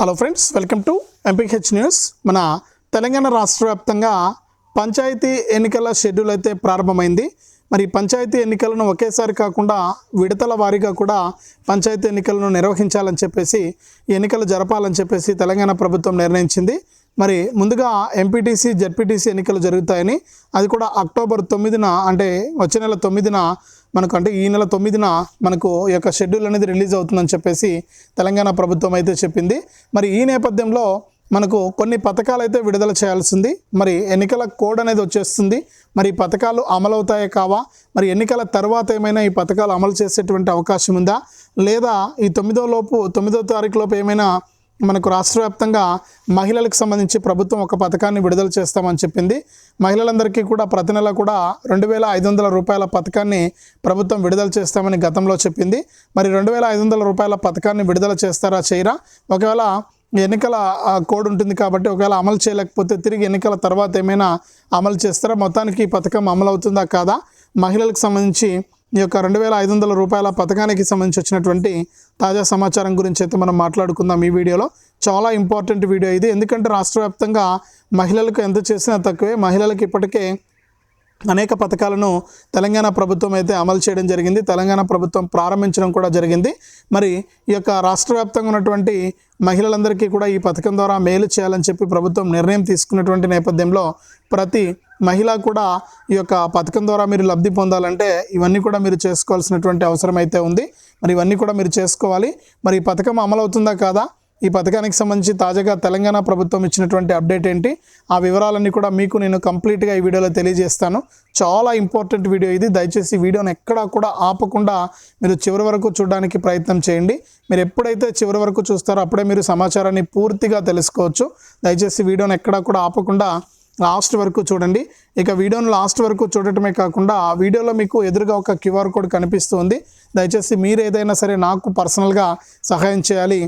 Hello friends welcome to MPH news మన తెలంగాణ రాష్ట్ర వ్యాప్తంగా పంచాయతీ ఎన్నికల షెడ్యూల్ అయితే ప్రారంభమైంది. మరి పంచాయతీ ఎన్నికలను ఒకేసారి కాకుండా విడతల వారీగా కూడా పంచాయతీ ఎన్నికలను నిర్వహించాలని చెప్పేసి ఎన్నికలు జరపాలని చెప్పేసి తెలంగాణ ప్రభుత్వం నిర్ణయించింది. మరి ముందుగా ఎంపీటీసీ జడ్పీటీసీ ఎన్నికలు జరుగుతాయని అది కూడా అక్టోబర్ తొమ్మిదిన అంటే వచ్చే నెల తొమ్మిదిన మనకు అంటే ఈ నెల తొమ్మిదిన మనకు ఈ యొక్క షెడ్యూల్ అనేది రిలీజ్ అవుతుందని చెప్పేసి తెలంగాణ ప్రభుత్వం అయితే చెప్పింది. మరి ఈ నేపథ్యంలో మనకు కొన్ని పథకాలు అయితే విడుదల చేయాల్సింది. మరి ఎన్నికల కోడ్ అనేది వచ్చేస్తుంది. మరి ఈ పథకాలు అమలవుతాయా కావా? మరి ఎన్నికల తర్వాత ఏమైనా ఈ పథకాలు అమలు చేసేటువంటి అవకాశం ఉందా? లేదా ఈ తొమ్మిదో లోపు తొమ్మిదో తారీఖు లోపు ఏమైనా మనకు రాష్ట్ర వ్యాప్తంగా మహిళలకు సంబంధించి ప్రభుత్వం ఒక పథకాన్ని విడుదల చేస్తామని చెప్పింది. మహిళలందరికీ కూడా ప్రతి నెల కూడా రెండు వేల ఐదు వందల రూపాయల పథకాన్ని ప్రభుత్వం విడుదల చేస్తామని గతంలో చెప్పింది. మరి రెండు వేల ఐదు వందల రూపాయల పథకాన్ని విడుదల చేస్తారా చేయరా? ఒకవేళ ఎన్నికల కోడ్ ఉంటుంది కాబట్టి ఒకవేళ అమలు చేయలేకపోతే తిరిగి ఎన్నికల తర్వాత ఏమైనా అమలు చేస్తారా? మొత్తానికి ఈ పథకం అమలు అవుతుందా కాదా? మహిళలకు సంబంధించి ఈ యొక్క రెండు వేల ఐదు వందల రూపాయల పథకానికి సంబంధించి వచ్చినటువంటి తాజా సమాచారం గురించి అయితే మనం మాట్లాడుకుందాం ఈ వీడియోలో. చాలా ఇంపార్టెంట్ వీడియో ఇది. ఎందుకంటే రాష్ట్ర వ్యాప్తంగా మహిళలకు ఎంత చేసినా తక్కువే. మహిళలకు ఇప్పటికే అనేక పథకాలను తెలంగాణ ప్రభుత్వం అయితే అమలు చేయడం జరిగింది. తెలంగాణ ప్రభుత్వం ప్రారంభించడం కూడా జరిగింది. మరి ఈ యొక్క రాష్ట్ర వ్యాప్తంగా ఉన్నటువంటి మహిళలందరికీ కూడా ఈ పథకం ద్వారా మేలు చేయాలని చెప్పి ప్రభుత్వం నిర్ణయం తీసుకున్నటువంటి నేపథ్యంలో ప్రతి మహిళ కూడా ఈ యొక్క పథకం ద్వారా మీరు లబ్ధి పొందాలంటే ఇవన్నీ కూడా మీరు చేసుకోవాల్సినటువంటి అవసరం అయితే ఉంది. మరి ఇవన్నీ కూడా మీరు చేసుకోవాలి. మరి ఈ పథకం అమలవుతుందా కాదా? ఈ పథకానికి సంబంధించి తాజాగా తెలంగాణ ప్రభుత్వం ఇచ్చినటువంటి అప్డేట్ ఏంటి? ఆ వివరాలన్నీ కూడా మీకు నేను కంప్లీట్గా ఈ వీడియోలో తెలియజేస్తాను. చాలా ఇంపార్టెంట్ వీడియో ఇది. దయచేసి వీడియోను వీడియోని ఎక్కడా కూడా ఆపకుండా మీరు చివరి వరకు చూడడానికి ప్రయత్నం చేయండి. మీరు ఎప్పుడైతే చివరి వరకు చూస్తారో అప్పుడే మీరు సమాచారాన్ని పూర్తిగా తెలుసుకోవచ్చు. దయచేసి వీడియోని ఎక్కడా కూడా ఆపకుండా లాస్ట్ వరకు చూడండి. ఇక వీడియోను లాస్ట్ వరకు చూడటమే కాకుండా ఆ వీడియోలో మీకు ఎదురుగా ఒక క్యూఆర్ కోడ్ కనిపిస్తుంది. దయచేసి మీరు ఏదైనా సరే నాకు పర్సనల్గా సహాయం చేయాలి.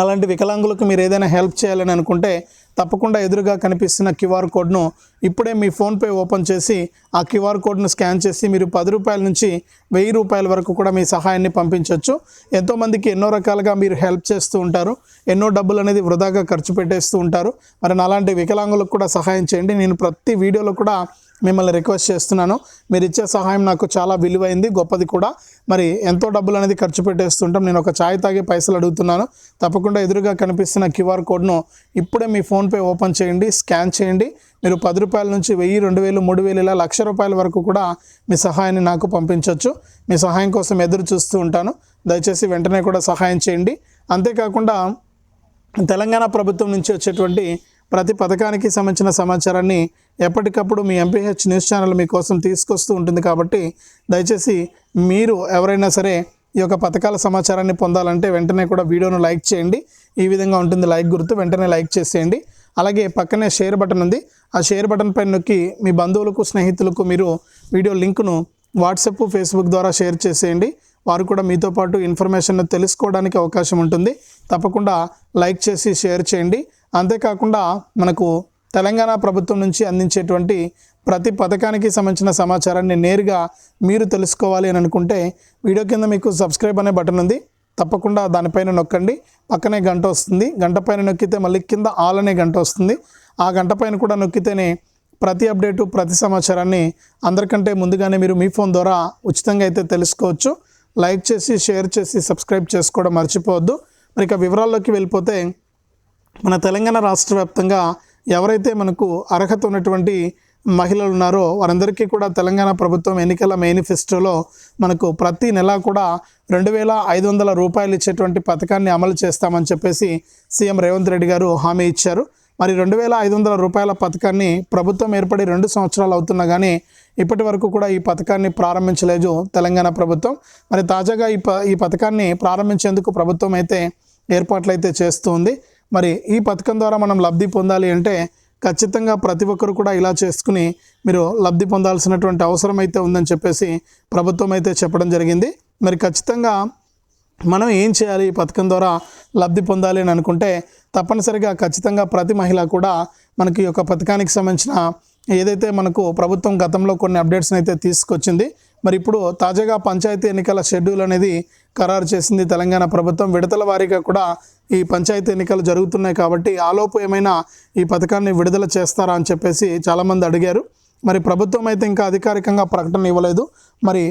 అలాంటి వికలాంగులకు మీరు ఏదైనా హెల్ప్ చేయాలని అనుకుంటే తప్పకుండా ఎదురుగా కనిపిస్తున్న క్యూఆర్ కోడ్ను ఇప్పుడే మీ ఫోన్పే ఓపెన్ చేసి ఆ క్యూఆర్ కోడ్ను స్కాన్ చేసి మీరు పది రూపాయల నుంచి వెయ్యి రూపాయల వరకు కూడా మీ సహాయాన్ని పంపించవచ్చు ఎంతోమందికి ఎన్నో రకాలుగా మీరు హెల్ప్ చేస్తూ ఉంటారు. ఎన్నో డబ్బులు అనేది వృధాగా ఖర్చు పెట్టేస్తూ ఉంటారు. మరి అలాంటి వికలాంగులకు కూడా సహాయం చేయండి. నేను ప్రతి వీడియోలో కూడా మిమ్మల్ని రిక్వెస్ట్ చేస్తున్నాను. మీరు ఇచ్చే సహాయం నాకు చాలా విలువైంది గొప్పది కూడా. మరి ఎంతో డబ్బులు అనేది ఖర్చు పెట్టేస్తుంటాం. నేను ఒక ఛాయ్ తాగే పైసలు అడుగుతున్నాను. తప్పకుండా ఎదురుగా కనిపిస్తున్న క్యూఆర్ కోడ్ను ఇప్పుడే మీ ఫోన్పే ఓపెన్ చేయండి స్కాన్ చేయండి. మీరు పది రూపాయల నుంచి వెయ్యి రెండు వేలు మూడు వేలు ఇలా లక్ష రూపాయల వరకు కూడా మీ సహాయాన్ని నాకు పంపించవచ్చు మీ సహాయం కోసం ఎదురు చూస్తూ ఉంటాను. దయచేసి వెంటనే కూడా సహాయం చేయండి. అంతేకాకుండా తెలంగాణ ప్రభుత్వం నుంచి వచ్చేటువంటి ప్రతి పథకానికి సంబంధించిన సమాచారాన్ని ఎప్పటికప్పుడు మీ ఎంపీహెచ్ న్యూస్ ఛానల్ మీకోసం తీసుకొస్తూ ఉంటుంది కాబట్టి దయచేసి మీరు ఎవరైనా సరే ఈ యొక్క పథకాల సమాచారాన్ని పొందాలంటే వెంటనే కూడా వీడియోను లైక్ చేయండి. ఈ విధంగా ఉంటుంది లైక్ గుర్తు వెంటనే లైక్ చేసేయండి. అలాగే పక్కనే షేర్ బటన్ ఉంది. ఆ షేర్ బటన్ పైన నొక్కి మీ బంధువులకు స్నేహితులకు మీరు వీడియో లింకును వాట్సాప్ ఫేస్బుక్ ద్వారా షేర్ చేసేయండి. వారు కూడా మీతో పాటు ఇన్ఫర్మేషన్ తెలుసుకోవడానికి అవకాశం ఉంటుంది. తప్పకుండా లైక్ చేసి షేర్ చేయండి. అంతేకాకుండా మనకు తెలంగాణ ప్రభుత్వం నుంచి అందించేటువంటి ప్రతి పథకానికి సంబంధించిన సమాచారాన్ని నేరుగా మీరు తెలుసుకోవాలి అని అనుకుంటే వీడియో కింద మీకు సబ్స్క్రైబ్ అనే బటన్ ఉంది. తప్పకుండా దానిపైన నొక్కండి. పక్కనే గంట వస్తుంది. గంట పైన నొక్కితే మళ్ళీ కింద ఆల్ అనే గంట వస్తుంది. ఆ గంట పైన కూడా నొక్కితేనే ప్రతి అప్డేటు ప్రతి సమాచారాన్ని అందరికంటే ముందుగానే మీరు మీ ఫోన్ ద్వారా ఉచితంగా అయితే తెలుసుకోవచ్చు. లైక్ చేసి షేర్ చేసి సబ్స్క్రైబ్ చేసుకోవడం మర్చిపోవద్దు. మరి ఇక వివరాల్లోకి వెళ్ళిపోతే మన తెలంగాణ రాష్ట్ర వ్యాప్తంగా ఎవరైతే మనకు అర్హత ఉన్నటువంటి మహిళలు ఉన్నారో వారందరికీ కూడా తెలంగాణ ప్రభుత్వం ఎన్నికల మేనిఫెస్టోలో మనకు ప్రతి నెల కూడా రెండు వేల ఐదు వందల రూపాయలు ఇచ్చేటువంటి పథకాన్ని అమలు చేస్తామని చెప్పేసి సీఎం రేవంత్ రెడ్డి గారు హామీ ఇచ్చారు. మరి రెండు వేల ఐదు వందల రూపాయల పథకాన్ని ప్రభుత్వం ఏర్పడి రెండు సంవత్సరాలు అవుతున్నా కానీ ఇప్పటి వరకు కూడా ఈ పథకాన్ని ప్రారంభించలేదు తెలంగాణ ప్రభుత్వం. మరి తాజాగా ఈ ప ఈ పథకాన్ని ప్రారంభించేందుకు ప్రభుత్వం అయితే ఏర్పాట్లు అయితే చేస్తుంది మరి ఈ పథకం ద్వారా మనం లబ్ధి పొందాలి అంటే ఖచ్చితంగా ప్రతి ఒక్కరు కూడా ఇలా చేసుకుని మీరు లబ్ధి పొందాల్సినటువంటి అవసరం అయితే ఉందని చెప్పేసి ప్రభుత్వం అయితే చెప్పడం జరిగింది. మరి ఖచ్చితంగా మనం ఏం చేయాలి ఈ పథకం ద్వారా లబ్ధి పొందాలి అని అనుకుంటే తప్పనిసరిగా ఖచ్చితంగా ప్రతి మహిళ కూడా మనకి ఈ యొక్క పథకానికి సంబంధించిన ఏదైతే మనకు ప్రభుత్వం గతంలో కొన్ని అప్డేట్స్ని అయితే తీసుకొచ్చింది మరి ఇప్పుడు తాజాగా పంచాయతీ ఎన్నికల షెడ్యూల్ అనేది ఖరారు చేసింది తెలంగాణ ప్రభుత్వం. విడతల వారీగా కూడా ఈ పంచాయతీ ఎన్నికలు జరుగుతున్నాయి కాబట్టి ఆలోపు ఏమైనా ఈ పథకాన్ని విడుదల చేస్తారా అని చెప్పేసి చాలామంది అడిగారు. మరి ప్రభుత్వం అయితే ఇంకా అధికారికంగా ప్రకటన ఇవ్వలేదు. మరి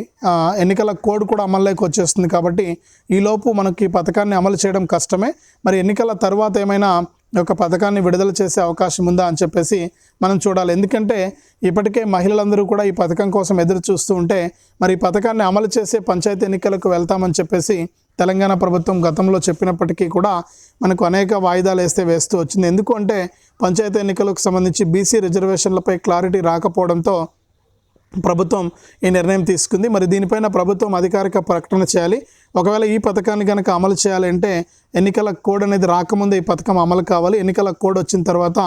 ఎన్నికల కోడ్ కూడా అమల్లోకి వచ్చేస్తుంది కాబట్టి ఈలోపు మనకి ఈ పథకాన్ని అమలు చేయడం కష్టమే. మరి ఎన్నికల తర్వాత ఏమైనా యొక్క పథకాన్ని విడుదల చేసే అవకాశం ఉందా అని చెప్పేసి మనం చూడాలి. ఎందుకంటే ఇప్పటికే మహిళలందరూ కూడా ఈ పథకం కోసం ఎదురు చూస్తూ ఉంటే మరి ఈ పథకాన్ని అమలు చేసే పంచాయతీ ఎన్నికలకు వెళ్తామని చెప్పేసి తెలంగాణ ప్రభుత్వం గతంలో చెప్పినప్పటికీ కూడా మనకు అనేక వాయిదాలు వేస్తే వేస్తూ వచ్చింది. ఎందుకు అంటే పంచాయతీ ఎన్నికలకు సంబంధించి బీసీ రిజర్వేషన్లపై క్లారిటీ రాకపోవడంతో ప్రభుత్వం ఈ నిర్ణయం తీసుకుంది. మరి దీనిపైన ప్రభుత్వం అధికారిక ప్రకటన చేయాలి. ఒకవేళ ఈ పథకాన్ని కనుక అమలు చేయాలంటే ఎన్నికల కోడ్ అనేది రాకముందే ఈ పథకం అమలు కావాలి. ఎన్నికల కోడ్ వచ్చిన తర్వాత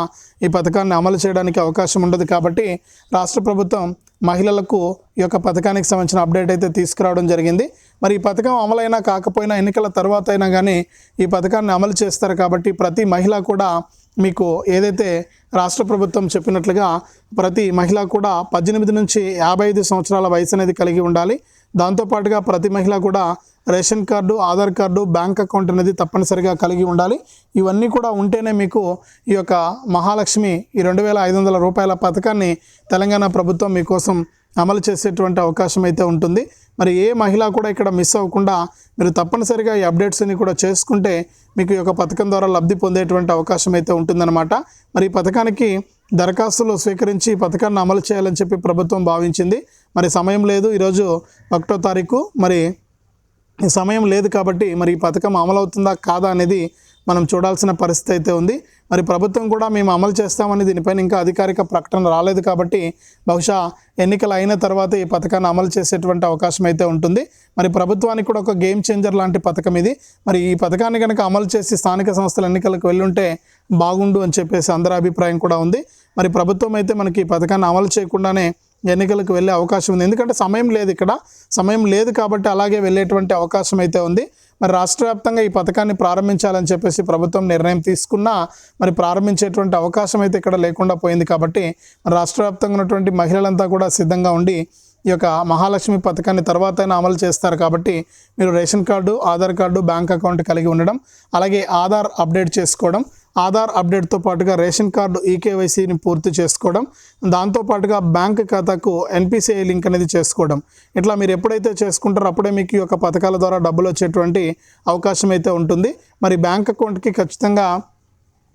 ఈ పథకాన్ని అమలు చేయడానికి అవకాశం ఉండదు కాబట్టి రాష్ట్ర ప్రభుత్వం మహిళలకు ఈ యొక్క పథకానికి సంబంధించిన అప్డేట్ అయితే తీసుకురావడం జరిగింది. మరి ఈ పథకం అమలైనా కాకపోయినా ఎన్నికల తర్వాత అయినా కానీ ఈ పథకాన్ని అమలు చేస్తారు కాబట్టి ప్రతి మహిళ కూడా మీకు ఏదైతే రాష్ట్ర ప్రభుత్వం చెప్పినట్లుగా ప్రతి మహిళ కూడా పద్దెనిమిది నుంచి యాభై ఐదు సంవత్సరాల వయసు అనేది కలిగి ఉండాలి. దాంతోపాటుగా ప్రతి మహిళ కూడా ration card Aadhaar card bank account అనేది తప్పనిసరిగా కలిగి ఉండాలి. ఇవన్నీ కూడా ఉంటేనే మీకు ఈ యొక్క మహాలక్ష్మి ఈ రెండు వేల ఐదు వందల రూపాయల పథకాన్ని తెలంగాణ ప్రభుత్వం మీకోసం అమలు చేసేటువంటి అవకాశం అయితే ఉంటుంది. మరి ఏ మహిళ కూడా ఇక్కడ మిస్ అవ్వకుండా మీరు తప్పనిసరిగా ఈ అప్డేట్స్ని కూడా చేసుకుంటే మీకు ఈ యొక్క పథకం ద్వారా లబ్ధి పొందేటువంటి అవకాశం అయితే ఉంటుందన్నమాట. మరి ఈ పథకానికి దరఖాస్తులు స్వీకరించి ఈ పథకాన్ని అమలు చేయాలని చెప్పి ప్రభుత్వం భావించింది. మరి సమయం లేదు. ఈరోజు ఒకటో తారీఖు. మరి సమయం లేదు కాబట్టి మరి ఈ పథకం అమలవుతుందా కాదా అనేది మనం చూడాల్సిన పరిస్థితి అయితే ఉంది. మరి ప్రభుత్వం కూడా మేము అమలు చేస్తామని దీనిపైన ఇంకా అధికారిక ప్రకటన రాలేదు కాబట్టి బహుశా ఎన్నికలు అయిన తర్వాత ఈ పథకాన్ని అమలు చేసేటువంటి అవకాశం అయితే ఉంటుంది. మరి ప్రభుత్వానికి కూడా ఒక గేమ్ చేంజర్ లాంటి పథకం ఇది. మరి ఈ పథకాన్ని కనుక అమలు చేసి స్థానిక సంస్థల ఎన్నికలకు వెళ్ళుంటే బాగుండు అని చెప్పేసి అందరి అభిప్రాయం కూడా ఉంది. మరి ప్రభుత్వం అయితే మనకి ఈ పథకాన్ని అమలు చేయకుండానే ఎన్నికలకు వెళ్ళే అవకాశం ఉంది. ఎందుకంటే సమయం లేదు ఇక్కడ. సమయం లేదు కాబట్టి అలాగే వెళ్ళేటువంటి అవకాశం అయితే ఉంది. మరి రాష్ట్ర వ్యాప్తంగా ఈ పథకాన్ని ప్రారంభించాలని చెప్పేసి ప్రభుత్వం నిర్ణయం తీసుకున్నా మరి ప్రారంభించేటువంటి అవకాశం అయితే ఇక్కడ లేకుండా పోయింది కాబట్టి మరి రాష్ట్ర వ్యాప్తంగా ఉన్నటువంటి మహిళలంతా కూడా సిద్ధంగా ఉండి ఈ యొక్క మహాలక్ష్మి పథకాన్ని తర్వాత అయినా అమలు చేస్తారు కాబట్టి మీరు ration card Aadhaar card bank account కలిగి ఉండడం అలాగే ఆధార్ అప్డేట్ చేసుకోవడం ఆధార్ అప్డేట్తో పాటుగా రేషన్ కార్డు ఈకేవైసీని పూర్తి చేసుకోవడం దాంతోపాటుగా బ్యాంక్ ఖాతాకు ఎన్పిసిఐ లింక్ అనేది చేసుకోవడం. ఇట్లా మీరు ఎప్పుడైతే చేసుకుంటారో అప్పుడే మీకు ఈ యొక్క పథకాల ద్వారా డబ్బులు వచ్చేటువంటి అవకాశం అయితే ఉంటుంది. మరి బ్యాంక్ అకౌంట్కి ఖచ్చితంగా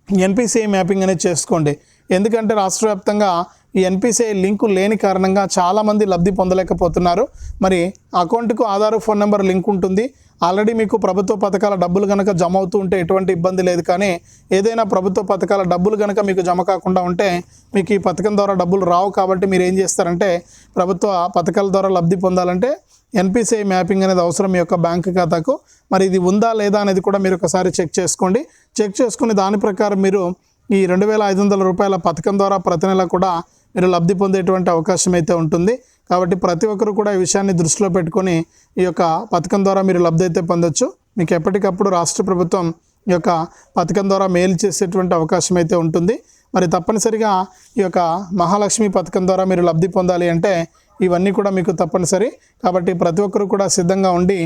ఎన్పిసిఐ మ్యాపింగ్ అనేది చేసుకోండి. ఎందుకంటే రాష్ట్ర వ్యాప్తంగా ఈ ఎన్పిసిఐ లింకు లేని కారణంగా చాలామంది లబ్ధి పొందలేకపోతున్నారు. మరి అకౌంట్కు ఆధార్ ఫోన్ నెంబర్ లింక్ ఉంటుంది. ఆల్రెడీ మీకు ప్రభుత్వ పథకాల డబ్బులు కనుక జమ అవుతూ ఉంటే ఎటువంటి ఇబ్బంది లేదు. కానీ ఏదైనా ప్రభుత్వ పథకాల డబ్బులు కనుక మీకు జమ కాకుండా ఉంటే మీకు ఈ పథకం ద్వారా డబ్బులు రావు కాబట్టి మీరు ఏం చేస్తారంటే ప్రభుత్వ పథకాల ద్వారా లబ్ధి పొందాలంటే ఎన్పిసిఐ మ్యాపింగ్ అనేది అవసరం మీ యొక్క బ్యాంక్ ఖాతాకు. మరి ఇది ఉందా లేదా అనేది కూడా మీరు ఒకసారి చెక్ చేసుకోండి. చెక్ చేసుకుని దాని ప్రకారం మీరు ఈ రెండు వేల ఐదు వందల రూపాయల పథకం ద్వారా ప్రతి నెల కూడా మీరు లబ్ధి పొందేటువంటి అవకాశం అయితే ఉంటుంది. కాబట్టి ప్రతి ఒక్కరు కూడా ఈ విషయాన్ని దృష్టిలో పెట్టుకొని ఈ యొక్క పథకం ద్వారా మీరు లబ్ధి అయితే పొందొచ్చు. మీకు ఎప్పటికప్పుడు రాష్ట్ర ప్రభుత్వం ఈ యొక్క పథకం ద్వారా మేలు చేసేటువంటి అవకాశం అయితే ఉంటుంది. మరి తప్పనిసరిగా ఈ యొక్క మహాలక్ష్మి పథకం ద్వారా మీరు లబ్ధి పొందాలి అంటే ఇవన్నీ కూడా మీకు తప్పనిసరి. కాబట్టి ప్రతి ఒక్కరు కూడా సిద్ధంగా ఉండి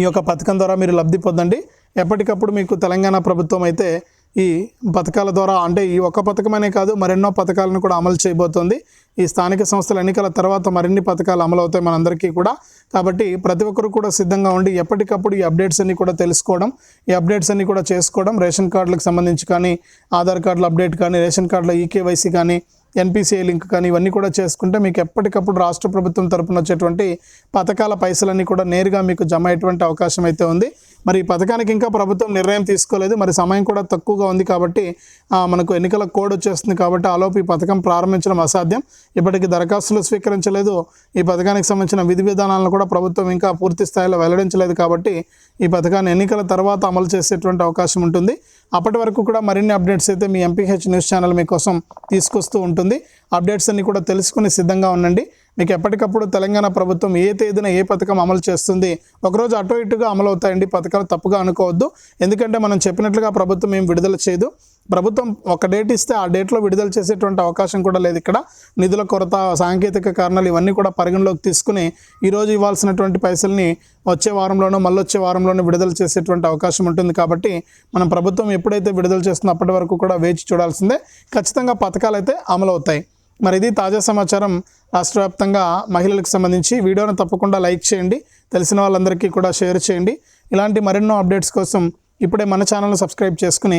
ఈ యొక్క పథకం ద్వారా మీరు లబ్ధి పొందండి. ఎప్పటికప్పుడు మీకు తెలంగాణ ప్రభుత్వం అయితే ఈ పథకాల ద్వారా అంటే ఈ ఒక్క పథకమనే కాదు మరెన్నో పథకాలను కూడా అమలు చేయబోతోంది. ఈ స్థానిక సంస్థల ఎన్నికల తర్వాత మరిన్ని పథకాలు అమలు అవుతాయి మనందరికీ కూడా. కాబట్టి ప్రతి ఒక్కరు కూడా సిద్ధంగా ఉండి ఎప్పటికప్పుడు ఈ అప్డేట్స్ అన్ని కూడా తెలుసుకోవడం ఈ అప్డేట్స్ అన్ని కూడా చేసుకోవడం రేషన్ కార్డులకు సంబంధించి కానీ ఆధార్ కార్డుల అప్డేట్ కానీ రేషన్ కార్డుల ఈకేవైసీ కానీ ఎన్పిసిఐ లింక్ కానీ ఇవన్నీ కూడా చేసుకుంటే మీకు ఎప్పటికప్పుడు రాష్ట్ర ప్రభుత్వం తరపున వచ్చేటువంటి పథకాల పైసలన్నీ కూడా నేరుగా మీకు జమ అయ్యేటువంటి అవకాశం అయితే ఉంది. మరి ఈ పథకానికి ఇంకా ప్రభుత్వం నిర్ణయం తీసుకోలేదు. మరి సమయం కూడా తక్కువగా ఉంది కాబట్టి మనకు ఎన్నికల కోడ్ వచ్చేస్తుంది కాబట్టి ఆలోపు ఈ పథకం ప్రారంభించడం అసాధ్యం. ఇప్పటికీ దరఖాస్తులు స్వీకరించలేదు. ఈ పథకానికి సంబంధించిన విధి విధానాలను కూడా ప్రభుత్వం ఇంకా పూర్తి స్థాయిలో వెల్లడించలేదు కాబట్టి ఈ పథకాన్ని ఎన్నికల తర్వాత అమలు చేసేటువంటి అవకాశం ఉంటుంది. అప్పటి వరకు కూడా మరిన్ని అప్డేట్స్ అయితే మీ ఎంపీహెచ్ న్యూస్ ఛానల్ మీకోసం తీసుకొస్తూ ఉంటుంది. అప్డేట్స్ అన్ని కూడా తెలుసుకుని సిద్ధంగా ఉండండి. మీకు ఎప్పటికప్పుడు తెలంగాణ ప్రభుత్వం ఏ తేదీన ఏ పథకం అమలు చేస్తుంది ఒకరోజు అటు ఇటుగా అమలు అవుతాయండి పథకాలు తప్పుగా అనుకోవద్దు. ఎందుకంటే మనం చెప్పినట్లుగా ప్రభుత్వం ఏం విడుదల చేయదు. ప్రభుత్వం ఒక డేట్ ఇస్తే ఆ డేట్లో విడుదల చేసేటువంటి అవకాశం కూడా లేదు ఇక్కడ. నిధుల కొరత సాంకేతిక కారణాలు ఇవన్నీ కూడా పరిగణలోకి తీసుకుని ఈరోజు ఇవ్వాల్సినటువంటి పైసల్ని వచ్చే వారంలోనో మళ్ళీ వచ్చే వారంలోనో విడుదల చేసేటువంటి అవకాశం ఉంటుంది కాబట్టి మనం ప్రభుత్వం ఎప్పుడైతే విడుదల చేస్తుందో అప్పటి వరకు కూడా వేచి చూడాల్సిందే. ఖచ్చితంగా పథకాలు అయితే అమలు అవుతాయి. మరి ఇది తాజా సమాచారం. రాష్ట్ర వ్యాప్తంగా మహిళలకు సంబంధించి వీడియోను తప్పకుండా లైక్ చేయండి. తెలిసిన వాళ్ళందరికీ కూడా షేర్ చేయండి. ఇలాంటి మరెన్నో అప్డేట్స్ కోసం ఇప్పుడే మన ఛానల్ను సబ్స్క్రైబ్ చేసుకుని